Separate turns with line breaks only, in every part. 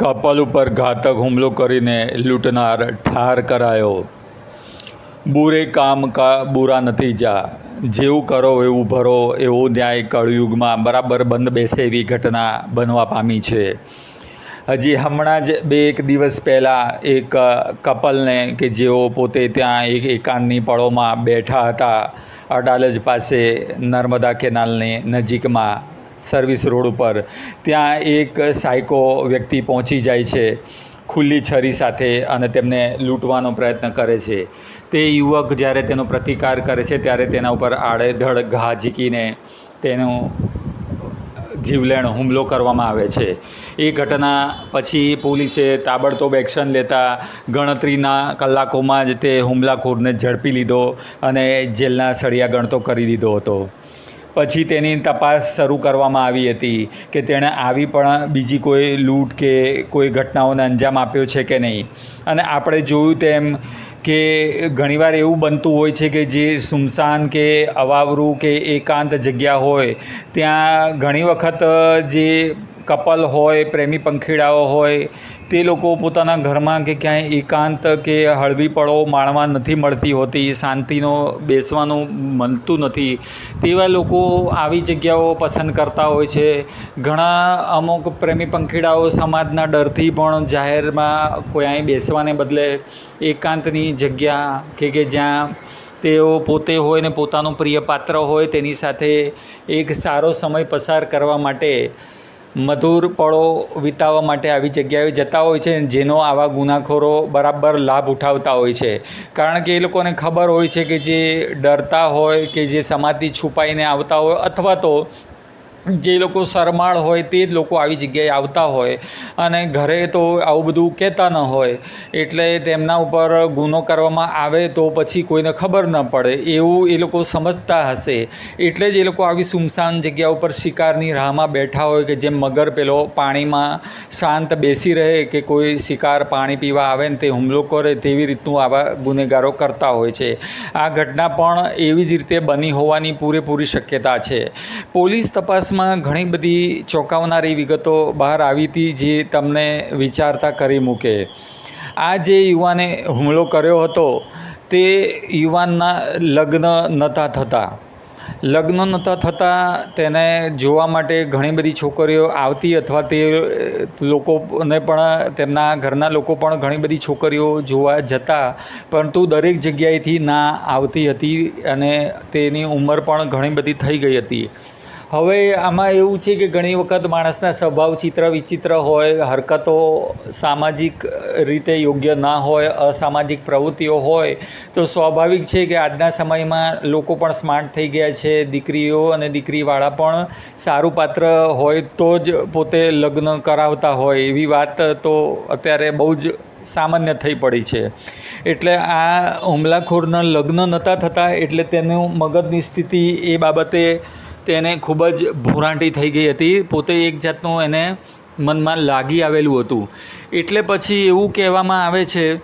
Couple ઉપર ઘાતક હુમલો કરીને લૂંટનાર ઠાર કરાયો. બુરે કામ કા બુરા નથી જા. જેવું કરો એવું ભરો, એવો ન્યાય કળયુગમાં બરાબર બંધ બેસે એવી ઘટના બનવા પામી છે. હજી હમણાં જ બે એક દિવસ પહેલાં એક કપલને કે જેઓ પોતે ત્યાં એક એકાંતની પળોમાં બેઠા હતા, અડાલજ પાસે નર્મદા કેનાલની નજીકમાં સર્વિસ રોડ ઉપર. ત્યાં એક સાયકો વ્યક્તિ પહોંચી જાય છે, ખુલ્લી છરી સાથે અને તેમને લૂંટવાનો પ્રયત્ન કરે છે. તે યુવક જ્યારે તેનો પ્રતિકાર કરે છે, ત્યારે તેના ઉપર આડેધડ ઘા ઝીકીને તેનું જીવલેણ હુમલો કરવામાં આવે છે. એ ઘટના પછી પોલીસે તાબડતોબ એક્શન લેતા ગણતરીના કલાકોમાં જ તે હુમલાખોરને ઝડપી લીધો અને જેલના સળિયા ગણતો કરી દીધો હતો. પછી તેની તપાસ શરૂ કરવામાં આવી હતી કે તેણે આવી પણ બીજી કોઈ લૂંટ કે કોઈ ઘટનાઓને અંજામ આપ્યો છે કે નહીં. અને આપણે જોયું તેમ કે ઘણીવાર એવું બનતું હોય છે કે જે સુમસાન કે અવાવરું કે એકાંત જગ્યા હોય, ત્યાં ઘણી વખત જે કપલ હોય, પ્રેમી પંખીડાઓ હોય તે લોકો પોતાના ઘરમાં કે ક્યાંય એકાંત કે હળવી પળો માણવા નથી મળતી હોતી, શાંતિનો બેસવાનું મળતું નથી. તેવા લોકો આવી જગ્યાઓ પસંદ કરતા હોય છે. ઘણા અમુક પ્રેમી પંખીડાઓ સમાજના ડરથી પણ જાહેરમાં કોઈ બેસવાને બદલે એકાંતની જગ્યા કે કે જ્યાં તેઓ પોતે હોય ને પોતાનું પ્રિય પાત્ર હોય તેની સાથે એક સારો સમય પસાર કરવા માટે મધુર પળો વિતાવવા માટે આવી જગ્યાએ જતા હોય છે, જેનો આવા ગુનાખોરો બરાબર લાભ ઉઠાવતા હોય છે. કારણ કે એ લોકોને ખબર હોય છે કે જે ડરતા હોય કે જે સમાધિ છુપાઈને આવતા હોય, અથવા તો જે લોકો શરમાળ હોય તે જ લોકો આવી જગ્યાએ આવતા હોય અને ઘરે તો આવું બધું કહેતા ન હોય એટલે તેમના ઉપર ગુનો કરવામાં આવે તો પછી કોઈને ખબર ન પડે એવું એ લોકો સમજતા હશે. એટલે જ એ લોકો આવી સુમસાન જગ્યા ઉપર શિકારની રાહમાં બેઠા હોય કે જેમ મગર પેલો પાણીમાં શાંત બેસી રહે કે કોઈ શિકાર પાણી પીવા આવે ને તે હુમલો કરે તેવી રીતનું આવા ગુનેગારો કરતા હોય છે. આ ઘટના પણ એવી જ રીતે બની હોવાની પૂરેપૂરી શક્યતા છે. પોલીસ તપાસમાં ઘણી બધી ચોંકાવનારી વિગતો બહાર આવી હતી જે તમને વિચારતા કરી મૂકે. આ જે યુવાને હુમલો કર્યો હતો, તે યુવાનના લગ્ન નહોતા થતા. લગ્ન નહોતા થતાં તેને જોવા માટે ઘણી બધી છોકરીઓ આવતી અથવા તે લોકોને પણ તેમના ઘરના લોકો પણ ઘણી બધી છોકરીઓ જોવા જતા, પરંતુ દરેક જગ્યાએથી ના આવતી હતી અને તેની ઉંમર પણ ઘણી બધી થઈ ગઈ હતી. હવે આમાં એવું છે કે ઘણી વખત માણસના સ્વભાવ ચિત્ર વિચિત્ર હોય, હરકતો સામાજિક રીતે યોગ્ય ના હોય, અસામાજિક પ્રવૃત્તિઓ હોય, તો સ્વાભાવિક છે કે આજના સમયમાં લોકો પણ સ્માર્ટ થઈ ગયા છે. દીકરીઓ અને દીકરીવાળા પણ સારું પાત્ર હોય તો જ પોતે લગ્ન કરાવતા હોય એવી વાત તો અત્યારે બહુ જ સામાન્ય થઈ પડી છે. એટલે આ હુમલાખોરના લગ્ન નહોતા થતા એટલે તેનું મગજની સ્થિતિ એ બાબતે તેને ખૂબ જ ભૂરાંટી થઈ ગઈ હતી. પોતે એક જાતનું એને મનમાં લાગી આવેલું હતું. એટલે પછી એવું કહેવામાં આવે છે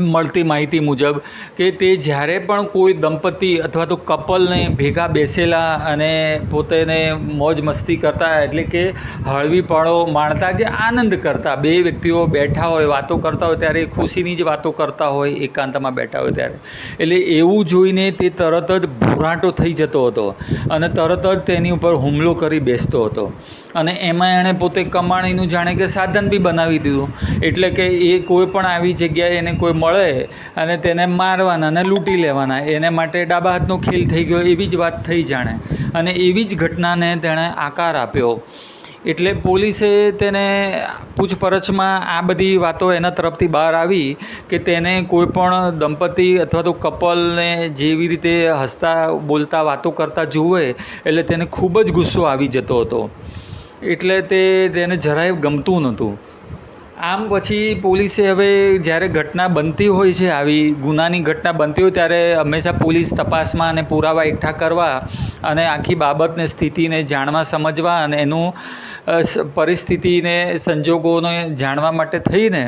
મળતી માહિતી મુજબ કે તે જ્યારે પણ કોઈ દંપતી અથવા તો કપલને ભેગા બેસેલા અને પોતેને મોજ મસ્તી કરતા એટલે કે હળવી પળો માણતા કે આનંદ કરતા, બે વ્યક્તિઓ બેઠા હોય, વાતો કરતા હોય ત્યારે ખુશીની જ વાતો કરતા હોય, એકાંતમાં બેઠા હોય ત્યારે. એટલે એવું જોઈને તે તરત જ ભૂરાટો થઈ જતો હતો અને તરત જ તેની ઉપર હુમલો કરી બેસતો હતો. અને એમાં એણે પોતે કમાણીનું જાણે કે સાધન બી બનાવી દીધું. એટલે કે એ કોઈ પણ આવી જગ્યાએ એને કોઈ મળે અને તેને મારવાના અને લૂંટી લેવાના. એને માટે ડાબા હાથનો ખેલ થઈ ગયો એવી જ વાત થઈ જાણે. અને એવી જ ઘટનાને તેણે આકાર આપ્યો. એટલે પોલીસે તેને પૂછપરછમાં આ બધી વાતો એના તરફથી બહાર આવી કે તેને કોઈ પણ દંપતી અથવા તો કપલને જેવી રીતે હસતા બોલતા વાતો કરતા જુએ એટલે તેને ખૂબ જ ગુસ્સો આવી જતો હતો. એટલે તે તેને જરાય ગમતું નહોતું. આમ પછી પોલીસે હવે જ્યારે ઘટના બનતી હોય છે, આવી ગુનાની ઘટના બનતી હોય ત્યારે હંમેશા પોલીસ તપાસમાં અને પુરાવા એકઠા કરવા અને આખી બાબતને, સ્થિતિને જાણવા, સમજવા અને એનું પરિસ્થિતિને, સંજોગોને જાણવા માટે થઈને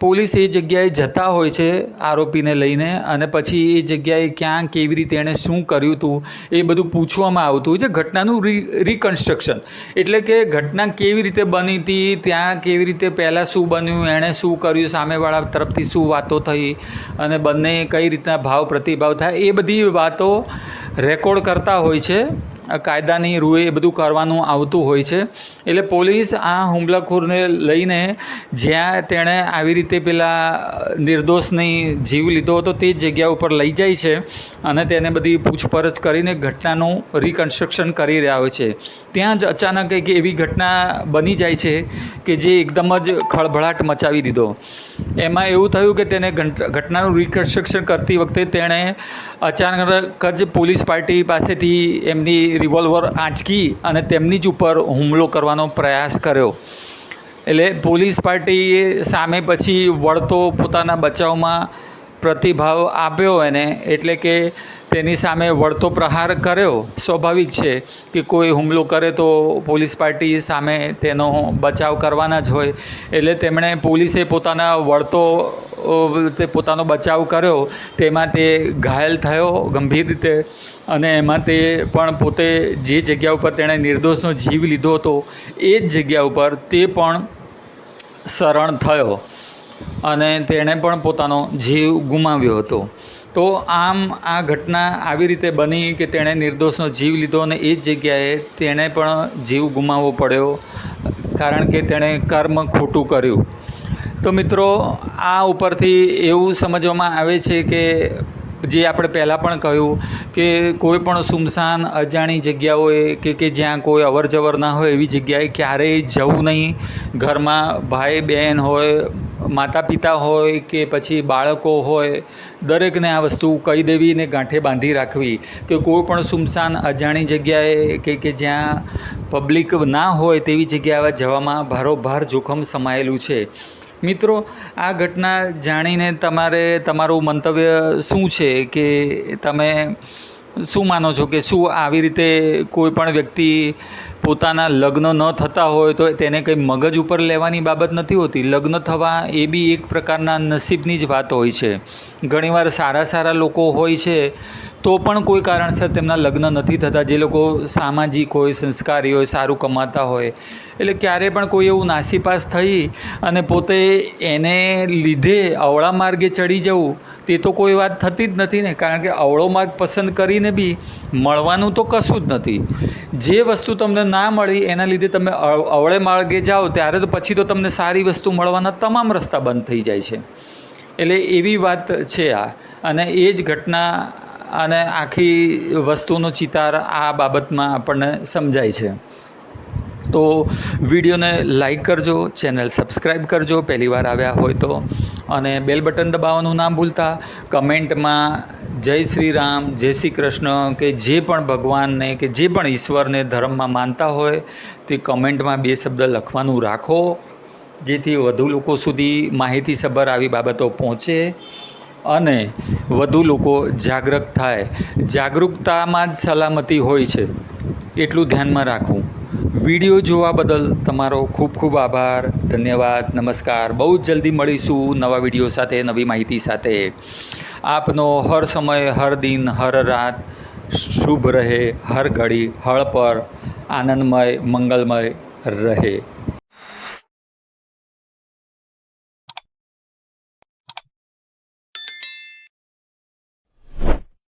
પોલીસ એ જગ્યાએ જતા હોય છે આરોપીને લઈને અને પછી એ જગ્યાએ ક્યાં કેવી રીતે એણે શું કર્યું હતું એ બધું પૂછવામાં આવતું હોય છે. ઘટનાનું રી રિકન્સ્ટ્રક્શન એટલે કે ઘટના કેવી રીતે બની હતી ત્યાં કેવી રીતે પહેલાં શું બન્યું, એણે શું કર્યું, સામેવાળા તરફથી શું વાતો થઈ અને બંને કઈ રીતના ભાવ પ્રતિભાવ થાય, એ બધી વાતો રેકોર્ડ કરતા હોય છે. કાયદાની રૂએ એ બધું કરવાનું આવતું હોય છે. એટલે પોલીસ આ હુમલાખોરને લઈને જ્યાં તેણે આવી રીતે પેલા નિર્દોષની જીવ લીધો હતો તે જગ્યા ઉપર લઈ જાય છે અને તેને બધી પૂછપરછ કરીને ઘટનાનું રિકન્સ્ટ્રક્શન કરી રહ્યા હોય છે. ત્યાં જ અચાનક એક એવી ઘટના બની જાય છે કે જે એકદમ જ ખળભળાટ મચાવી દીધો. એમાં એવું થયું કે તેને ઘટનાનું રિકન્સ્ટ્રક્શન કરતી વખતે તેણે અચાનક જ પોલીસ પાર્ટી પાસેથી એમની રિવોલ્વર આંચકી અને તેમની જ ઉપર હુમલો કરવાનો પ્રયાસ કર્યો. એટલે પોલીસ પાર્ટીએ સામે પછી વળતો પોતાના બચાવમાં પ્રતિભાવ આપ્યો એને, એટલે કે તેની સામે વળતો પ્રહાર કર્યો. સ્વાભાવિક છે કે કોઈ હુમલો કરે તો પોલીસ પાર્ટી સામે તેનો બચાવ કરવાના જ હોય. એટલે તેમણે પોલીસે પોતાના વળતો તે પોતાનો બચાવ કર્યો. તેમાં તે ઘાયલ થયો ગંભીર રીતે. અને એમાં તે પણ પોતે જે જગ્યા ઉપર તેણે નિર્દોષનો જીવ લીધો હતો, એ જ જગ્યા ઉપર તે પણ શરણ થયો. અને તેણે પણ પોતાનો જીવ ગુમાવ્યો હતો. તો આમ આ ઘટના આવી રીતે બની કે તેણે નિર્દોષનો જીવ લીધો અને એ જ જગ્યાએ તેણે પણ જીવ ગુમાવવો પડ્યો, કારણ કે તેણે કર્મ ખોટું કર્યું. તો મિત્રો, આ ઉપરથી એવું સમજવામાં આવે છે કે જે આપણે પહેલાં પણ કહ્યું કે કોઈ પણ સુમસાન અજાણી જગ્યાઓએ કે કે જ્યાં કોઈ અવર જવર ના હોય એવી જગ્યાએ ક્યારેય જવું નહીં. ઘરમાં ભાઈ બહેન હોય માતા પિતા હોય કે પછી બાળકો હોય, દરેકને આ વસ્તુ કહી દેવી ને ગાંઠે બાંધી રાખવી કે કોઈ પણ સુમસાન અજાણી જગ્યાએ કે કે જ્યાં પબ્લિક ના હોય તેવી જગ્યાએ જવામાં ભારોભાર જોખમ સમાયેલું છે. મિત્રો, આ ઘટના જાણીને તમારે, તમારું મંતવ્ય શું છે? કે તમે શું માનો છો કે શું આવી રીતે કોઈ પણ વ્યક્તિ પોતાના લગ્ન ન થતા હોય તો તેને કંઈ મગજ ઉપર લેવાની બાબત નથી હોતી. લગ્ન થવા એ બી એક પ્રકારના નસીબની જ વાત હોય છે. ઘણીવાર સારા સારા લોકો હોય છે તો પણ કોઈ કારણસર તેમના લગ્ન નથી થતા. જે લોકો સામાજિક હોય, સંસ્કારી હોય, સારું કમાતા હોય, એટલે ક્યારે પણ કોઈ એવું નાસીપાસ થઈ અને પોતે એને લીધે અવળા માર્ગે ચડી જવું, તે તો કોઈ વાત થતી જ નથી ને. કારણ કે અવળો માર્ગ પસંદ કરીને બી મળવાનું તો કશું જ નથી. જે વસ્તુ તમને ના મળી, એના લીધે તમે અવળે માર્ગે જાઓ, ત્યારે તો પછી તો તમને સારી વસ્તુ મળવાના તમામ રસ્તા બંધ થઈ જાય છે. એટલે એવી વાત છે આ. અને એ જ ઘટના અને આખી વસ્તુનો ચિતાર આ બાબતમાં આપણને સમજાય છે. તો વિડીયોને લાઈક કરજો, ચેનલ સબસ્ક્રાઈબ કરજો, પહેલી વાર આવ્યા હોય તો. અને બેલ બટન દબાવવાનું ના ભૂલતા. કમેન્ટમાં જય શ્રી રામ, જય શ્રી કૃષ્ણ કે જે પણ ભગવાનને કે જે પણ ઈશ્વરને ધર્મમાં માનતા હોય, તે કમેન્ટમાં બે શબ્દ લખવાનું રાખો. જેથી વધુ લોકો સુધી માહિતીસભર આવી બાબતો પહોંચે. અને વધુ લોકો જાગૃત થાય. જાગૃતતામાં જ સલામતી હોય છે. એટલું ધ્યાનમાં રાખવું. વીડિયો જોવા બદલ તમારો ખૂબ ખૂબ આભાર. ધન્યવાદ. નમસ્કાર. બહુ જ જલ્દી મળીશું નવા વીડિયો સાથે, નવી માહિતી સાથે. આપનો હર સમય, હર દિન, હર રાત શુભ રહે. હર ઘડી, હળ પર આનંદમય, મંગલમય રહે.